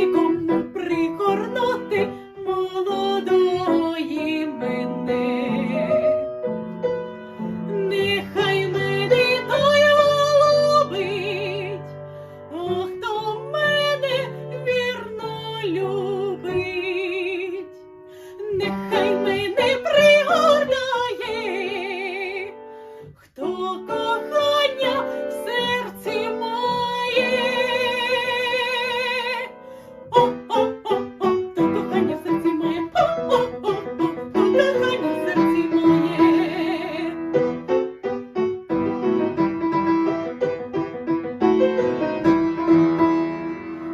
нікому молодої мене, нехай мене той хто мене вірно любить, нехай мене пригордає, хто кохає.